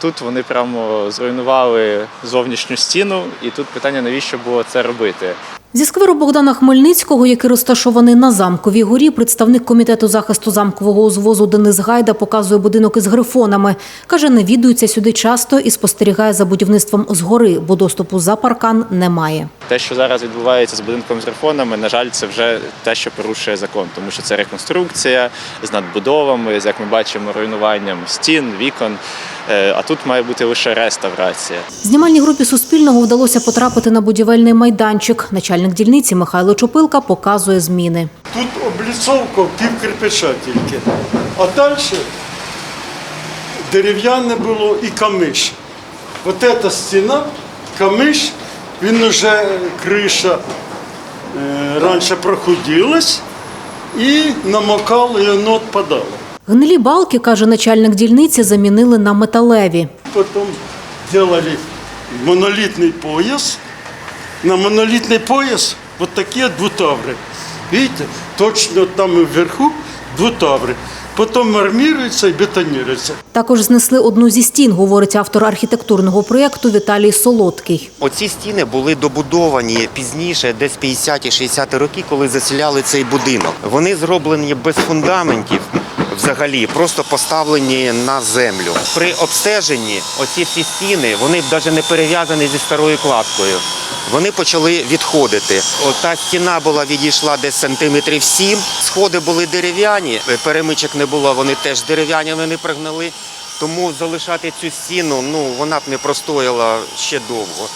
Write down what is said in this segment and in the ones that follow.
Тут вони прямо зруйнували зовнішню стіну, і тут питання, навіщо було це робити. Зі скверу Богдана Хмельницького, який розташований на замковій горі, представник комітету захисту замкового узвозу Денис Гайда показує будинок із грифонами. Каже, навідується сюди часто і спостерігає за будівництвом згори, бо доступу за паркан немає. Те, що зараз відбувається з будинком з грифонами, на жаль, це вже те, що порушує закон, тому що це реконструкція з надбудовами, з як ми бачимо, руйнуванням стін, вікон. Е, А тут має бути лише реставрація. Знімальній групі Суспільного вдалося потрапити на будівельний майданчик. Начальник дільниці Михайло Чопилка показує зміни. Тут обліцовка пів кирпича тільки. А далі дерев'яне було і камиш. От ця стіна, камиш, він вже криша е, раніше проходилась і намокало, і воно відпадало. Гнилі балки, каже начальник дільниці, замінили на металеві. Потом делали монолитный пояс. На монолитный пояс вот такие двутавры. Видите, точно там и вверху двутавры. Потом армируется и бетонируется. Також знесли одну зі стін, говорить автор архітектурного проєкту Віталій Солодкий. Оці стіни були добудовані пізніше, десь 50-60 роки, коли заселяли цей будинок. Вони зроблені без фундаментів. Взагалі, просто поставлені на землю. При обстеженні оці всі стіни, вони навіть не перев'язані зі старою кладкою. Вони почали відходити. Ота стіна була відійшла десь сантиметрів 7. Сходи були дерев'яні, перемичок не було, вони теж дерев'яні, вони пригнали. Тому залишати цю стіну, ну вона б не простояла ще довго.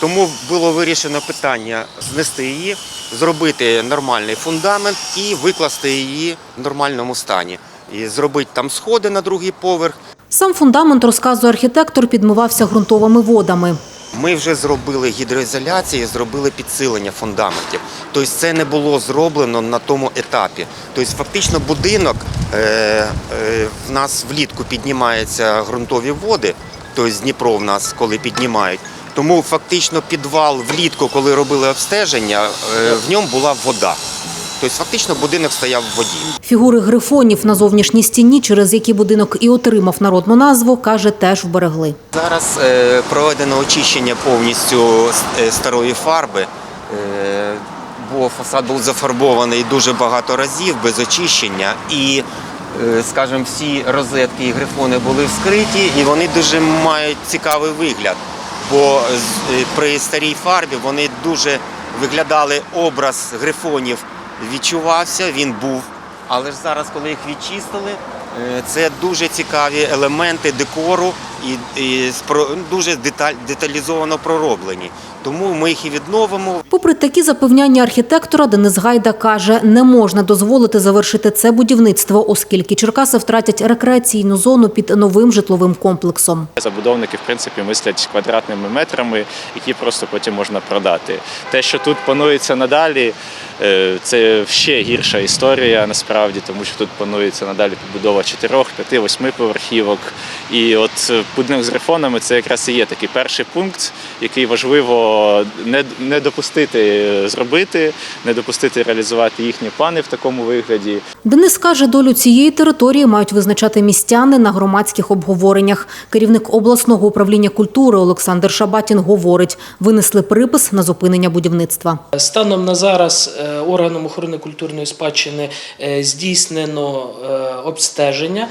Тому було вирішено питання знести її, зробити нормальний фундамент і викласти її в нормальному стані. І зробити там сходи на другий поверх. Сам фундамент, розказує архітектор, підмивався ґрунтовими водами. Ми вже зробили гідроізоляцію, зробили підсилення фундаментів. Тобто це не було зроблено на тому етапі. Тобто фактично будинок е, е, в нас влітку піднімаються ґрунтові води, тобто Дніпро в нас коли піднімають. Тому фактично підвал влітку, коли робили обстеження, е, в ньому була вода. Тобто фактично будинок стояв в воді. Фігури грифонів на зовнішній стіні, через які будинок і отримав народну назву, каже, теж вберегли. Зараз е, проведено очищення повністю е, старої фарби, е, бо фасад був зафарбований дуже багато разів без очищення. І, скажімо, всі розетки і грифони були вскриті, і вони дуже мають цікавий вигляд. Бо при старій фарбі вони дуже виглядали образ грифонів, відчувався, він був. Але ж зараз, коли їх відчистили, е, це дуже цікаві елементи декору і, і дуже деталь, деталізовано пророблені. Тому ми їх і відновимо. Попри такі запевняння архітектора, Денис Гайда каже, не можна дозволити завершити це будівництво, оскільки Черкаси втратять рекреаційну зону під новим житловим комплексом. Забудовники, в принципі, мислять квадратними метрами, які просто потім можна продати. Те, що тут планується надалі, е, це ще гірша історія насправді, тому що тут планується надалі побудова 4, 5, 8 поверхівок. І от е, будинок з грифонами це якраз і є такий перший пункт, який важливо не, не допустити зробити, не допустити реалізувати їхні плани в такому вигляді. Денис каже, долю цієї території мають визначати містяни на громадських обговореннях. Керівник обласного управління культури Олександр Шабатін говорить, винесли припис на зупинення будівництва. Станом на зараз е, органом охорони культурної спадщини е, здійснено е, обстеження,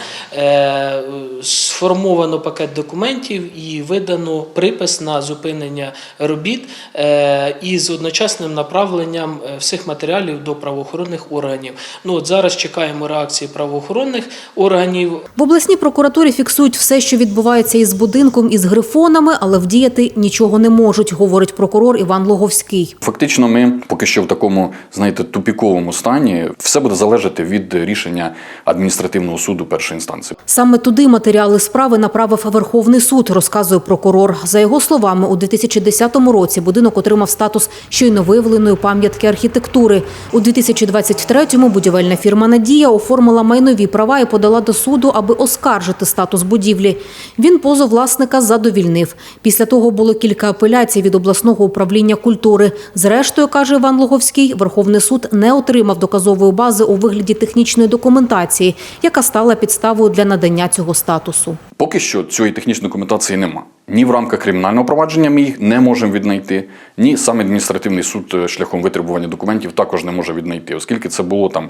сформовано пакет документів і видано припис на зупинення робіт е, із одночасним направленням е, всіх матеріалів до правоохоронних органів. Ну от зараз чекаємо реакції правоохоронних органів. В обласній прокуратурі фіксують все, що відбувається із будинком із грифонами, але вдіяти нічого не можуть, говорить прокурор Іван Логовський. Фактично, ми поки що в такому, знаєте, тупіковому стані. Все буде залежати від рішення адміністративного суду першої інстанції. Саме туди матеріали справи направив Верховний суд, розказує прокурор. За його словами, у 2010 році будинок отримав статус щойно виявленої пам'ятки архітектури. У 2023-му будівельна фірма Надія оформила майнові права і подала до суду, аби оскаржити статус будівлі. Він позов власника задовільнив. Після того було кілька апеляцій від обласного управління культури. Зрештою, каже Іван Логовський, Верховний суд не отримав доказової бази у вигляді технічної документації, яка стала підставою для надання цього статусу. Поки що цю цієї технічної документації нема. Ні в рамках кримінального провадження ми їх не можемо віднайти, ні сам адміністративний суд е, шляхом витребування документів також не може віднайти, оскільки це було там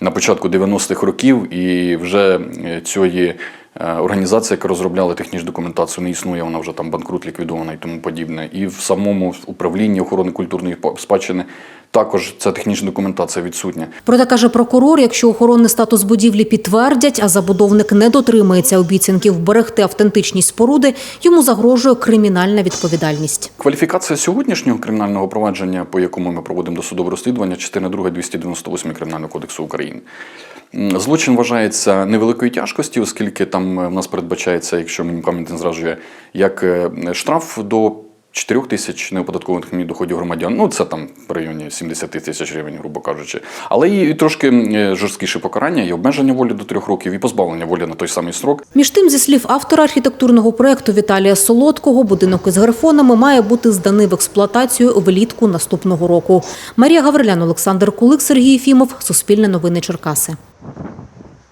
на початку 90-х років, і вже е, цієї е, організації, яка розробляла технічну документацію, не існує, вона вже там банкрут ліквідована і тому подібне. І в самому управлінні охорони культурної спадщини також ця технічна документація відсутня. Проте каже прокурор, якщо охоронний статус будівлі підтвердять, а забудовник не дотримується обіцянки вберегти автентичність споруди, йому загрожує кримінальна відповідальність. Кваліфікація сьогоднішнього кримінального провадження, по якому ми проводимо досудове розслідування, частина 2 298 Кримінального кодексу України. Злочин вважається невеликої тяжкості, оскільки там е, в нас передбачається, якщо мені пам'ять не зраджує, як е, штраф до 4 тисяч неоподаткованих доходів громадян. Ну, це там в районі 70 тисяч гривень, грубо кажучи. Але і трошки е, жорсткіше покарання, і обмеження волі до трьох років, і позбавлення волі на той самий строк. Між тим, зі слів автора архітектурного проекту Віталія Солодкого, будинок із грифонами має бути зданий в експлуатацію влітку наступного року. Марія Гаврилян, Олександр Кулик, Сергій Єфімов, Суспільне новини Черкаси.